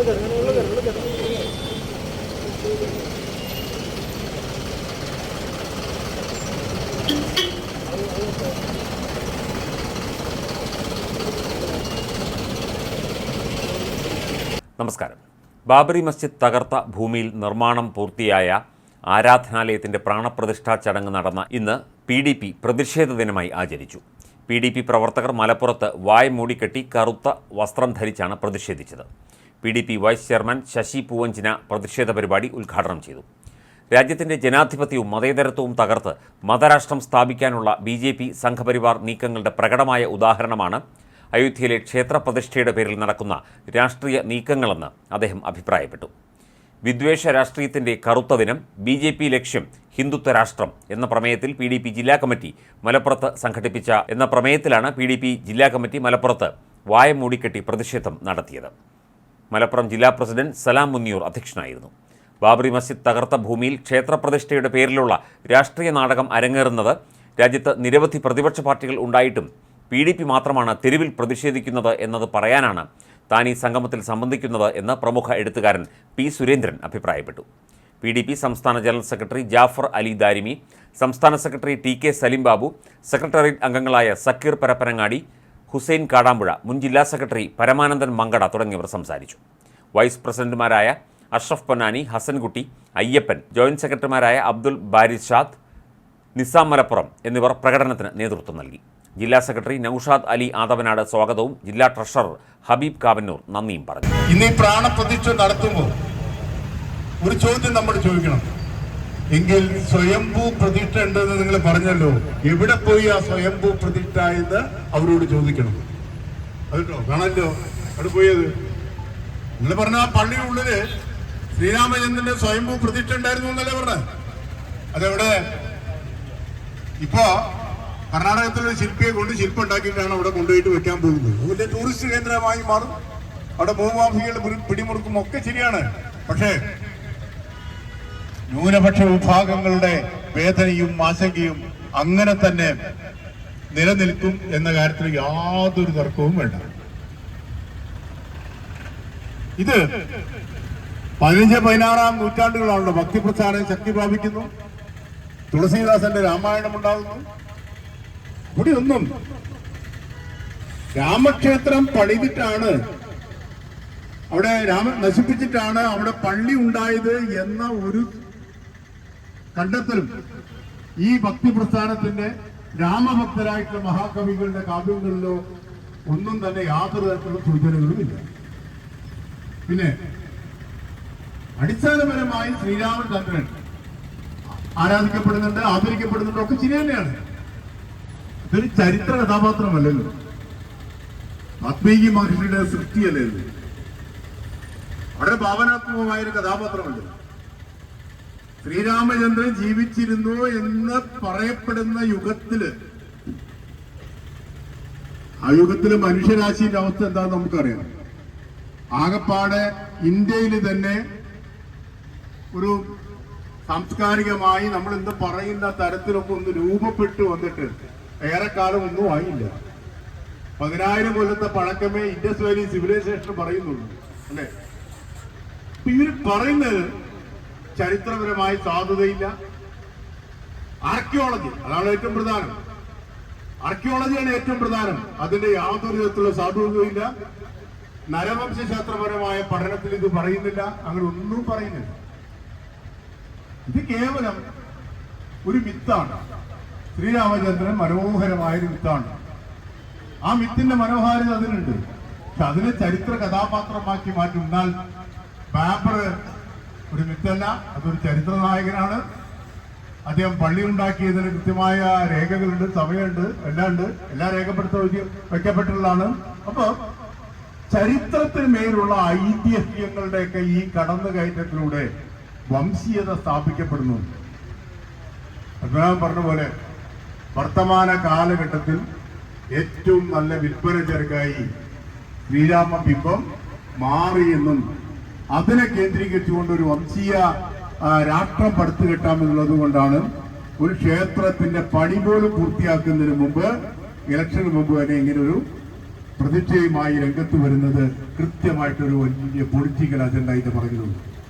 നമസ്കാരം. ബാബറി മസ്ജിദ് തകർത്ത ഭൂമിയിൽ നിർമ്മാണം പൂർത്തിയായ ആരാധനാലയത്തിന്റെ പ്രാണപ്രതിഷ്ഠാ ചടങ്ങ് നടന്ന ഇന്ന് പി ഡി പി പ്രതിഷേധ ദിനമായി ആചരിച്ചു. പി ഡി പി പ്രവർത്തകർ മലപ്പുറത്ത് വായ് മൂടിക്കെട്ടി കറുത്ത വസ്ത്രം ധരിച്ചാണ് പ്രതിഷേധിച്ചത്. P D P vice chairman Sasi Poovanchina പ്രതിഷേധ പരിപാടി ഉദ്ഘാടനം ചെയ്തു. രാജ്യത്തിന്റെ ജനാധിപത്യവും മതേതരത്വവും തകർത്ത് മതരാഷ്ട്രം സ്ഥാപിക്കാനുള്ള ബി ജെ പി സംഘപരിവാർ നീക്കങ്ങളുടെ പ്രകടമായ ഉദാഹരണമാണ് അയോധ്യയിലെ ക്ഷേത്രപ്രതിഷ്ഠയുടെ പേരിൽ നടക്കുന്ന രാഷ്ട്രീയ നീക്കങ്ങളെന്ന് അദ്ദേഹം അഭിപ്രായപ്പെട്ടു. വിദ്വേഷ രാഷ്ട്രീയത്തിന്റെ കറുത്ത ദിനം ബി ജെ പി ലക്ഷ്യം ഹിന്ദുത്വ രാഷ്ട്രം എന്ന പ്രമേയത്തിൽ പി ഡി പി ജില്ലാ കമ്മിറ്റി മലപ്പുറത്ത് സംഘടിപ്പിച്ച എന്ന പ്രമേയത്തിലാണ് പി ഡി പി ജില്ലാ കമ്മിറ്റി മലപ്പുറത്ത് വായ മൂടിക്കെട്ടി പ്രതിഷേധം നടത്തിയത്. മലപ്പുറം ജില്ലാ പ്രസിഡന്റ് സലാം മുന്നിയൂർ അധ്യക്ഷനായിരുന്നു. ബാബറി മസ്ജിദ് തകർത്ത ഭൂമിയിൽ ക്ഷേത്രപ്രതിഷ്ഠയുടെ പേരിലുള്ള രാഷ്ട്രീയ നാടകം അരങ്ങേറുന്നത് രാജ്യത്ത് നിരവധി പ്രതിപക്ഷ പാർട്ടികൾ ഉണ്ടായിട്ടും പി ഡി പി മാത്രമാണ് തെരുവിൽ പ്രതിഷേധിക്കുന്നത് എന്നത് പറയാനാണ് താൻ ഈ സംഗമത്തിൽ സംബന്ധിക്കുന്നത് എന്ന് പ്രമുഖ എഴുത്തുകാരൻ പി സുരേന്ദ്രൻ അഭിപ്രായപ്പെട്ടു. പി ഡി പി സംസ്ഥാന ജനറൽ സെക്രട്ടറി ജാഫർ അലി ദാരിമി സംസ്ഥാന secretary T K Salim Babu secretariat അംഗങ്ങളായ സക്കീർ പരപ്പനങ്ങാടി ഹുസൈൻ കാടാമ്പുഴ മുൻ ജില്ലാ സെക്രട്ടറി പരമാനന്ദൻ മങ്കട തുടങ്ങിയവർ സംസാരിച്ചു. വൈസ് പ്രസിഡന്റുമാരായ അഷ്റഫ് പൊന്നാനി ഹസൻകുട്ടി അയ്യപ്പൻ ജോയിന്റ് സെക്രട്ടറിമാരായ അബ്ദുൽ ബാരിഷാദ് നിസാം മലപ്പുറം എന്നിവർ പ്രകടനത്തിന് നേതൃത്വം നൽകി. ജില്ലാ സെക്രട്ടറി നൌഷാദ് അലി ആദവനാട് സ്വാഗതവും ജില്ലാ ട്രഷറർ ഹബീബ് കാവന്നൂർ നന്ദിയും പറഞ്ഞു. ഇന്ന് ഈ പ്രാണപ്രതിഷ്ഠ നടത്തുമ്പോൾ ഒരു ചോദ്യം നമ്മൾ ചോദിക്കണം. എങ്കിൽ സ്വയംഭൂ പ്രതിഷ്ഠ ഉണ്ടെന്ന് നിങ്ങൾ പറഞ്ഞല്ലോ. എവിടെ പോയി ആ സ്വയംഭൂ പ്രതിഷ്ഠ എന്ന് അവരോട് ചോദിക്കണം. അതുണ്ടോ? കാണല്ലോ അവിടെ പോയത്? നിങ്ങൾ പറഞ്ഞ ആ പള്ളിയുള്ളിൽ ശ്രീരാമചന്ദ്രന്റെ സ്വയംഭൂ പ്രതിഷ്ഠ ഉണ്ടായിരുന്നു എന്നല്ലേ പറഞ്ഞത് അതെവിടെ? ഇപ്പോ കർണാടകത്തിലൊരു ശില്പിയെ കൊണ്ട് ശില്പം ഉണ്ടാക്കിയിട്ടാണ് അവിടെ കൊണ്ടുപോയിട്ട് വെക്കാൻ പോകുന്നത്. അതുപോലെ ടൂറിസ്റ്റ് കേന്ദ്രമായി മാറും. അവിടെ ഭൂമാഫികളുടെ പിടിമുറുക്കും ഒക്കെ ശരിയാണ്. പക്ഷേ ന്യൂനപക്ഷ വിഭാഗങ്ങളുടെ വേദനയും ആശങ്കയും അങ്ങനെ തന്നെ നിലനിൽക്കും എന്ന കാര്യത്തിൽ യാതൊരു തർക്കവും വേണ്ട. ഇത് പതിനഞ്ച് പതിനാറാം നൂറ്റാണ്ടുകളാണല്ലോ ഭക്തിപ്രസ്ഥാനം ശക്തി പ്രാപിക്കുന്നു. തുളസീദാസന്റെ രാമായണം ഉണ്ടാകുന്നു. ഇവിടെ ഒന്നും രാമക്ഷേത്രം പണിതിട്ടാണ് അവിടെ രാമൻ നശിപ്പിച്ചിട്ടാണ് അവിടെ പള്ളി ഉണ്ടായത് എന്ന ഒരു കണ്ടെത്തലും. ഈ ഭക്തി പ്രസ്ഥാനത്തിന്റെ രാമഭക്തരായിട്ടുള്ള മഹാകവികളുടെ കാവ്യങ്ങളിലോ ഒന്നും തന്നെ യാതൊരു തരത്തിലുള്ള സൂചനകളുമില്ല. പിന്നെ അടിസ്ഥാനപരമായി ശ്രീരാമചന്ദ്രൻ ആരാധിക്കപ്പെടുന്നുണ്ട് ആദരിക്കപ്പെടുന്നുണ്ട് ഒക്കെ ശരി തന്നെയാണ്. ഇതൊരു ചരിത്ര കഥാപാത്രമല്ലല്ലോ. വാത്മീകി മഹർഷിയുടെ സൃഷ്ടിയല്ലേ വളരെ ഭാവനാത്മകമായ ഒരു കഥാപാത്രമല്ലേ ശ്രീരാമചന്ദ്രൻ ജീവിച്ചിരുന്നു എന്ന് പറയപ്പെടുന്ന യുഗത്തിൽ ആ യുഗത്തിൽ മനുഷ്യരാശിയുടെ അവസ്ഥ എന്താണെന്ന് നമുക്കറിയാം. ആകപ്പാടെ ഇന്ത്യയിൽ തന്നെ ഒരു സാംസ്കാരികമായി നമ്മൾ ഇന്ന് പറയുന്ന തരത്തിലൊക്കെ ഒന്ന് രൂപപ്പെട്ടു വന്നിട്ട് ഏറെക്കാലം ഒന്നും ആയില്ല. പതിനായിരം കൊല്ലത്തെ പഴക്കമേ ഇൻഡസ് വാലി സിവിലൈസേഷൻ പറയുന്നുള്ളൂ അല്ലെ? ഇവർ പറയുന്നത് ചരിത്രപരമായി സാധുതയില്ല. ആർക്കിയോളജി അതാണ് ഏറ്റവും പ്രധാനം. ആർക്കിയോളജിയാണ് ഏറ്റവും പ്രധാനം. അതിന്റെ യാതൊരു വിധത്തിലുള്ള സാധുതയില്ല നരവംശാസ്ത്രപരമായ പഠനത്തിൽ ഇത് പറയുന്നില്ല. അങ്ങനെ ഒന്നും പറയുന്നില്ല. ഇത് കേവലം ഒരു മിത്താണ്. ശ്രീരാമചന്ദ്രൻ മനോഹരമായ ഒരു മിത്താണ്. ആ മിത്തിന്റെ മനോഹാരിത അതിനുണ്ട്. പക്ഷെ അതിനെ ചരിത്ര കഥാപാത്രമാക്കി മാറ്റി. എന്നാൽ ഒരു മിത്തല്ല അതൊരു ചരിത്ര നായകനാണ് അദ്ദേഹം പള്ളി ഉണ്ടാക്കിയതിന് കൃത്യമായ രേഖകളുണ്ട് സമയമുണ്ട് എല്ലാം ഉണ്ട് എല്ലാം രേഖപ്പെടുത്തി വെക്കപ്പെട്ടിട്ടുള്ളതാണ് അപ്പോൾ ചരിത്രത്തിന് മേലുള്ള ഐതിഹ്യങ്ങളുടെയൊക്കെ ഈ കടന്നുകയറ്റത്തിലൂടെ വംശീയത സ്ഥാപിക്കപ്പെടുന്നു. പത്മനാഭൻ പറഞ്ഞ പോലെ വർത്തമാന കാലഘട്ടത്തിൽ ഏറ്റവും നല്ല വിൽപ്പന ചെറുക്കായി ശ്രീരാമ ബിംബം മാറിയെന്നും അതിനെ കേന്ദ്രീകരിച്ചുകൊണ്ട് ഒരു വംശീയ രാഷ്ട്രം പടുത്തു കെട്ടാമെന്നുള്ളത് കൊണ്ടാണ് ഒരു ക്ഷേത്രത്തിന്റെ പണി പോലും പൂർത്തിയാക്കുന്നതിന് മുമ്പ് ഇലക്ഷന് മുമ്പ് തന്നെ ഇങ്ങനെ ഒരു പ്രതിഷ്ഠയുമായി രംഗത്ത് വരുന്നത് കൃത്യമായിട്ടൊരു വലിയ പൊളിറ്റിക്കൽ അജണ്ട ഇത് പറഞ്ഞിട്ടുണ്ട്